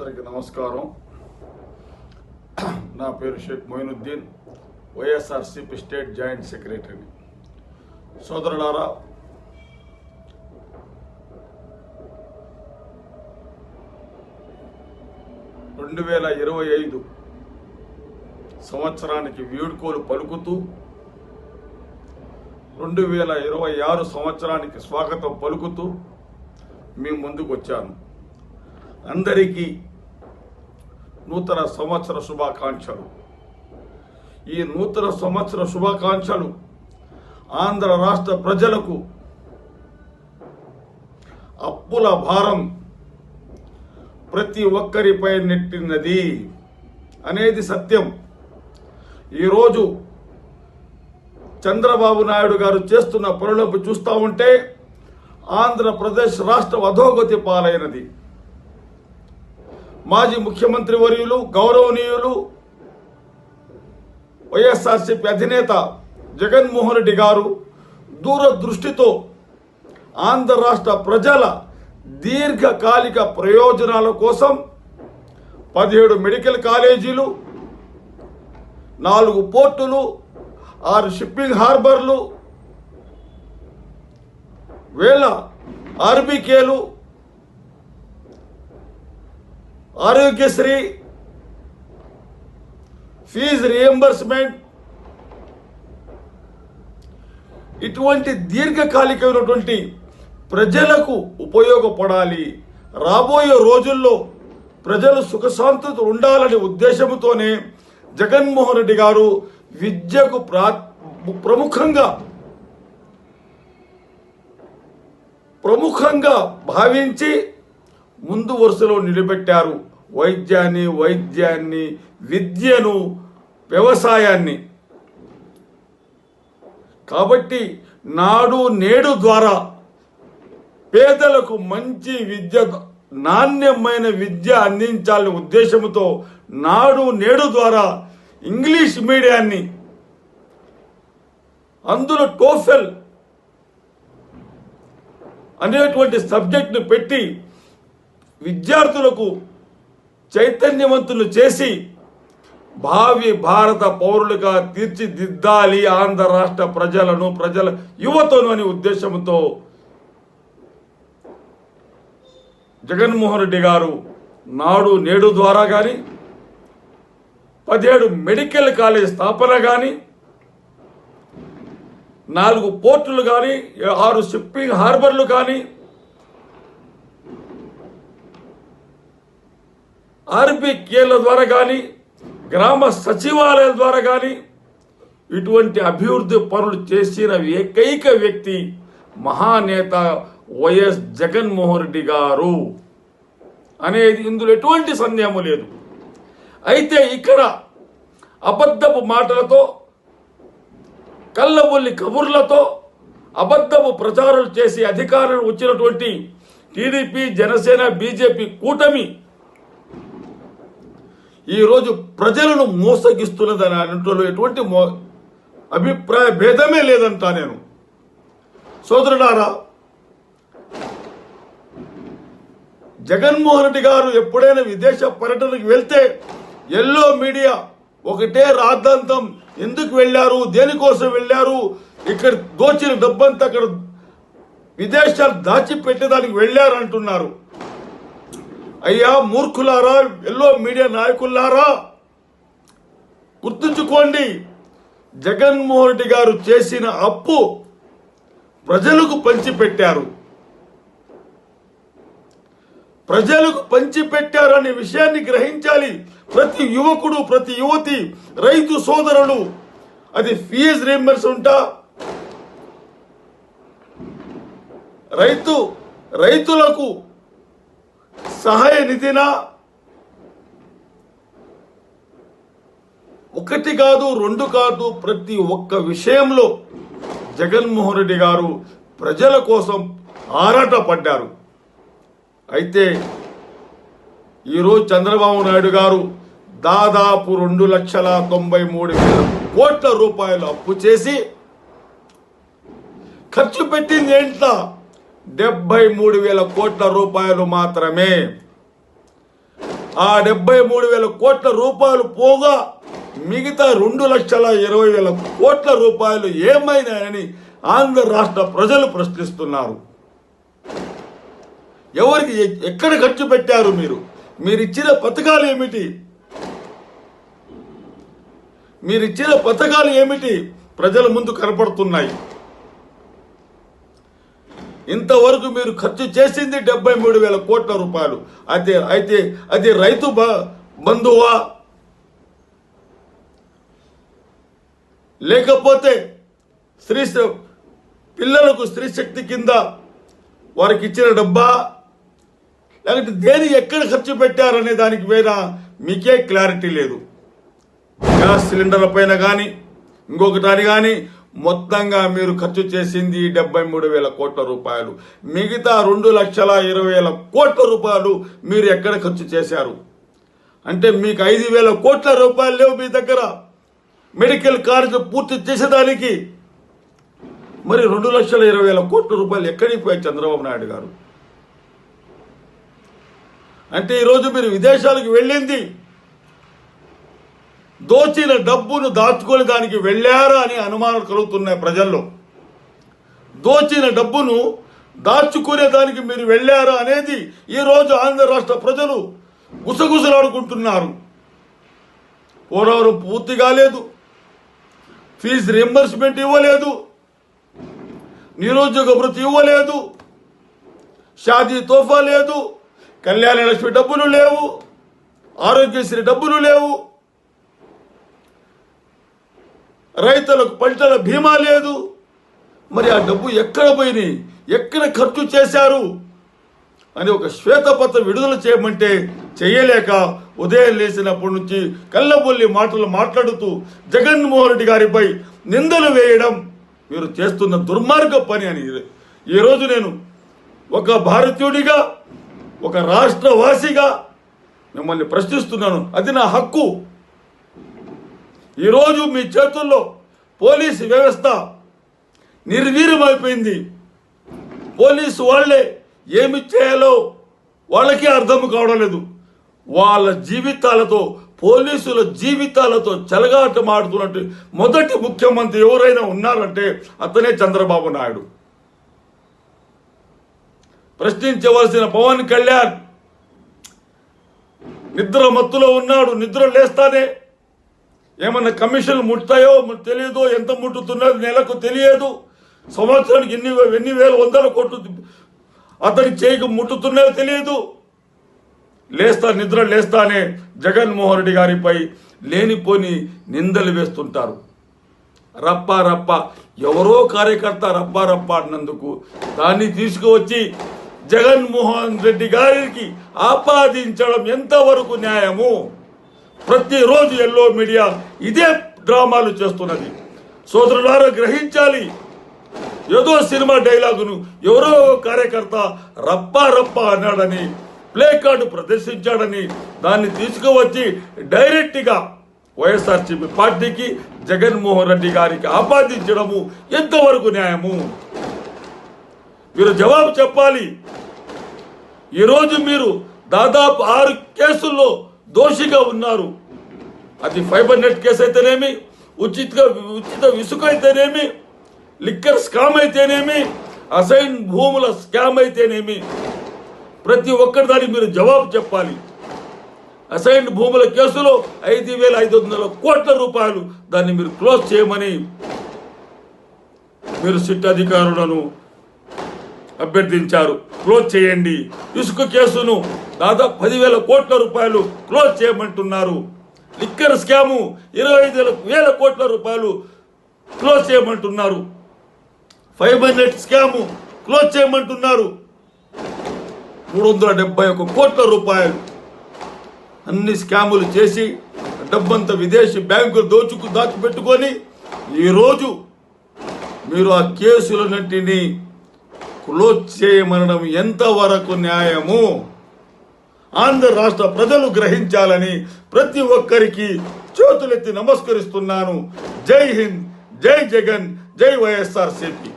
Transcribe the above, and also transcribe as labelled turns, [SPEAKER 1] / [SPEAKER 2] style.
[SPEAKER 1] అందరికీ నమస్కారం. నా పేరు Shaik Moinuddin YSRCP state joint సెక్రటరీని సోదరులారా రెండు వేల ఇరవై ఐదు సంవత్సరానికి వీడ్కోలు పలుకుతూ రెండు వేల ఇరవై ఆరు సంవత్సరానికి స్వాగతం పలుకుతూ మీ ముందుకు వచ్చాను అందరికీ నూతన సంవత్సర శుభాకాంక్షలు. ఈ నూతన సంవత్సర శుభాకాంక్షలు ఆంధ్ర రాష్ట్ర ప్రజలకు అప్పుల భారం ప్రతి ఒక్కరిపై నెట్టినది అనేది సత్యం. ఈరోజు చంద్రబాబు నాయుడు గారు చేస్తున్న పనులకు చూస్తూ ఉంటే ఆంధ్రప్రదేశ్ రాష్ట్రం అధోగతి పాలైనది. మాజీ ముఖ్యమంత్రి వర్యులు గౌరవనీయులు వైఎస్ఆర్సీపీ అధినేత జగన్మోహన్ రెడ్డి గారు దూరదృష్టితో ఆంధ్ర రాష్ట్ర ప్రజల దీర్ఘకాలిక ప్రయోజనాల కోసం పదిహేడు మెడికల్ కాలేజీలు నాలుగు పోర్టులు ఆరు షిప్పింగ్ హార్బర్లు వేల ఆర్బీకేలు ఆరోగ్యశ్రీ ఫీజు రియంబర్స్మెంట్ ఇటువంటి దీర్ఘకాలికమైనటువంటి ప్రజలకు ఉపయోగపడాలి. రాబోయే రోజుల్లో ప్రజలు సుఖశాంతత ఉండాలనే ఉద్దేశంతోనే జగన్మోహన్ రెడ్డి గారు విద్యకు ప్రా ప్రముఖంగా ప్రముఖంగా భావించి ముందు వరుసలో నిలబెట్టారు. వైద్యాన్ని వైద్యాన్ని విద్యను వ్యవసాయాన్ని. కాబట్టి నాడు నేడు ద్వారా పేదలకు మంచి విద్య నాణ్యమైన విద్య అందించాలనే ఉద్దేశంతో నాడు నేడు ద్వారా ఇంగ్లీష్ మీడియాన్ని అందులో టోఫెల్ అనేటువంటి సబ్జెక్టును పెట్టి విద్యార్థులకు చైతన్యవంతులు చేసి భావి భారత పౌరులుగా తీర్చిదిద్దాలి ఆంధ్ర రాష్ట్ర ప్రజలను ప్రజల యువతను అనే ఉద్దేశంతో జగన్మోహన్ రెడ్డి గారు నాడు నేడు ద్వారా కానీ పదిహేడు మెడికల్ కాలేజ్ స్థాపన కానీ నాలుగు పోర్టులు కానీ ఆరు షిప్పింగ్ హార్బర్లు కానీ ఆర్బీకేల ద్వారా కానీ గ్రామ సచివాలయాల ద్వారా కానీ ఇటువంటి అభివృద్ధి పనులు చేసిన ఏకైక వ్యక్తి మహానేత వైఎస్ జగన్మోహన్ రెడ్డి గారు. అనేది ఇందులో ఎటువంటి సందేహం లేదు. అయితే ఇక్కడ అబద్ధపు మాటలతో కళ్ళబొల్లి కబుర్లతో అబద్ధపు ప్రచారాలు చేసి అధికారులు వచ్చినటువంటి టీడీపీ జనసేన బీజేపీ కూటమి ఈరోజు ప్రజలను మోసగిస్తున్నదని అంటూ ఎటువంటి మో అభిప్రాయ భేదమే లేదంటా నేను. సోదరుడారా జగన్మోహన్ రెడ్డి గారు ఎప్పుడైనా విదేశ పర్యటనకు వెళ్తే ఎల్లో మీడియా ఒకటే రాద్ధాంతం ఎందుకు వెళ్ళారు దేనికోసం వెళ్ళారు ఇక్కడ దోచిన డబ్బంతా అక్కడ విదేశాలు దాచిపెట్టేదానికి వెళ్ళారు అంటున్నారు. అయ్యా మూర్ఖులారా ఎల్లో మీడియా నాయకులారా గుర్తుంచుకోండి జగన్మోహన్ రెడ్డి గారు చేసిన అప్పు ప్రజలకు పంచిపెట్టారు. ప్రజలకు పంచిపెట్టారనే విషయాన్ని గ్రహించాలి. ప్రతి యువకుడు ప్రతి యువతి రైతు సోదరుడు అది ఫీజ్ రీంబర్స్ ఉంటా. రైతు రైతులకు సహాయ నిధిన? ఒకటి కాదు రెండు కాదు ప్రతి ఒక్క విషయంలో జగన్మోహన్ రెడ్డి గారు ప్రజల కోసం ఆరాట పడ్డారు అయితే ఈరోజు చంద్రబాబు నాయుడు గారు దాదాపు రెండు లక్షల తొంభై మూడు వేల కోట్ల రూపాయలు అప్పు చేసి ఖర్చు పెట్టింది ఏంటా డెబ్బై మూడు వేల కోట్ల రూపాయలు మాత్రమే. ఆ డెబ్బై మూడు వేల కోట్ల రూపాయలు పోగా మిగతా రెండు లక్షల ఇరవై వేల కోట్ల రూపాయలు ఏమైనాయని ఆంధ్ర రాష్ట్ర ప్రజలు ప్రశ్నిస్తున్నారు. ఎవరికి ఎ- ఎక్కడ ఖర్చు పెట్టారు మీరు? మీరు ఇచ్చిన పథకాలు ఏమిటి? మీరు ఇచ్చిన పథకాలు ఏమిటి? ప్రజల ముందు కనపడుతున్నాయి. ఇంతవరకు మీరు ఖర్చు చేసింది డెబ్బై మూడు వేల కోట్ల రూపాయలు. అయితే అయితే అది రైతు బ- బంధువా? లేకపోతే స్త్రీ శ- పిల్లలకు స్త్రీ శక్తి కింద వారికి ఇచ్చిన డబ్బా? లేకపోతే దేని ఎక్కడ ఖర్చు పెట్టారనే దానికి మీద మీకే క్లారిటీ లేదు. గ్యాస్ సిలిండర్ల పైన కానీ ఇంకొకటి కానీ మొత్తంగా మీరు ఖర్చు చేసింది డెబ్బై మూడు వేల కోట్ల రూపాయలు. మిగతా రెండు లక్షల ఇరవై వేల కోట్ల రూపాయలు మీరు ఎక్కడ ఖర్చు చేశారు? అంటే మీకు ఐదు వేల కోట్ల రూపాయలు లేవు మీ దగ్గర. మెడికల్ కాలేజ్ పూర్తి చేసేదానికి మరి రెండు లక్షల ఇరవై వేల కోట్ల రూపాయలు ఎక్కడికి పోయాయి చంద్రబాబు నాయుడు గారు? అంటే ఈరోజు మీరు విదేశాలకు వెళ్ళింది. దోచిన డబ్బును దాచుకొని దానికి వెళ్ళారా అని అనుమానాలు కలుగుతున్నాయి ప్రజల్లో. దోచిన డబ్బును దాచుకునే దానికి మీరు వెళ్ళారా అనేది ఈరోజు ఆంధ్ర రాష్ట్ర ప్రజలు గుసగుసలాడుకుంటున్నారు. పోలవరం పూర్తి కాలేదు. ఫీజు రింబర్స్మెంట్ ఇవ్వలేదు. నిరుద్యోగ భృతి ఇవ్వలేదు. షాదీ తోఫా లేదు. కళ్యాణ లక్ష్మి డబ్బులు లేవు. ఆరోగ్యశ్రీ డబ్బులు లేవు. రైతులకు పంటల బీమా లేదు. మరి ఆ డబ్బు ఎక్కడ పోయినాయి ఎక్కడ ఖర్చు చేశారు? అని ఒక శ్వేతపత్రం విడుదల చేయమంటే చేయలేక ఉదయం లేచినప్పటి నుంచి కళ్ళబొల్లి మాటలు మాట్లాడుతూ జగన్మోహన్ రెడ్డి గారిపై నిందలు వేయడం మీరు చేస్తున్న దుర్మార్గ పని అని ఈరోజు నేను ఒక భారతీయుడిగా ఒక రాష్ట్రవాసిగా మిమ్మల్ని ప్రశ్నిస్తున్నాను. అది నా హక్కు. ఈరోజు మీ చేతుల్లో పోలీసు వ్యవస్థ నిర్వీర్యమైపోయింది. పోలీసు వాళ్ళే ఏమి చేయాలో వాళ్ళకే అర్థం కావడం లేదు. వాళ్ళ జీవితాలతో పోలీసుల జీవితాలతో చెలగాటమాడుతున్నట్టు మొదటి ముఖ్యమంత్రి ఎవరైనా ఉన్నారంటే అతనే చంద్రబాబు నాయుడు. ప్రశ్నించవలసిన పవన్ కళ్యాణ్ నిద్ర మత్తులో ఉన్నాడు నిద్ర లేస్తానే ఏమన్నా కమిషన్లు ముట్టాయో తెలియదు ఎంత ముట్టుతున్నది నెలకు తెలియదు. సంవత్సరానికి ఎన్ని ఎన్ని వేల వందల కోట్లు అతని చేయికి ముట్టుతున్నాయో తెలియదు. లేస్తా నిద్ర లేస్తానే జగన్మోహన్ రెడ్డి గారిపై లేనిపోని నిందలు వేస్తుంటారు. రప్ప రప్ప ఎవరో కార్యకర్త రప్ప రప్ప అన్నందుకు దాన్ని తీసుకువచ్చి జగన్మోహన్ రెడ్డి గారికి ఆపాదించడం ఎంతవరకు న్యాయము? ప్రతిరోజు ఎల్లో మీడియా ఇదే డ్రామాలు చేస్తున్నది. సోదరులారా గ్రహించాలి. ఏదో సినిమా డైలాగును ఎవరో కార్యకర్త రప్పా రప్పా అన్నాడని ప్లే కార్డు ప్రదర్శించాడని దాన్ని తీసుకువచ్చి డైరెక్ట్గా వైఎస్ఆర్సీపీ పార్టీకి జగన్మోహన్ రెడ్డి గారికి ఆపాదించడము ఎంతవరకు న్యాయము? మీరు జవాబు చెప్పాలి. ఈరోజు మీరు దాదాపు ఆరు కేసుల్లో దోషిగా ఉన్నారు. అది ఫైబర్ నెట్ కేసు అయితేనేమి ఉచిత ఉచిత ఇసుక అయితేనేమి లిక్కర్ స్కామ్ అయితేనేమి అసైన్ భూముల స్కామ్ అయితేనేమి ప్రతి ఒక్కరి దానికి మీరు జవాబు చెప్పాలి. అసైన్ భూముల కేసులో ఐదు వేల ఐదు వందల కోట్ల రూపాయలు దాన్ని మీరు క్లోజ్ చేయమని మీరు సిట్ అధికారులను అభ్యర్థించారు. క్లోజ్ చేయండి. ఇసుక కేసును దాదాపు పదివేల కోట్ల రూపాయలు క్లోజ్ చేయమంటున్నారు. లిక్కర్ స్కాము ఇరవై ఐదు వేల కోట్ల రూపాయలు క్లోజ్ చేయమంటున్నారు. ఫైబర్ నెట్ స్కాము క్లోజ్ చేయమంటున్నారు. మూడు వందల డెబ్బై ఒక కోట్ల రూపాయలు అన్ని స్కాములు చేసి డబ్బంతా విదేశీ బ్యాంకులు దోచుకు దాచిపెట్టుకొని ఈరోజు మీరు ఆ కేసులన్నింటినీ క్లోజ్ చేయమనడం ఎంతవరకు న్యాయము? ఆంధ్ర రాష్ట్ర ప్రజలు గ్రహించాలని ప్రతి ఒక్కరికి చేతులెత్తి నమస్కరిస్తున్నాను. జై హింద్ జై జగన్ జై వైఎస్ఆర్ సిపి.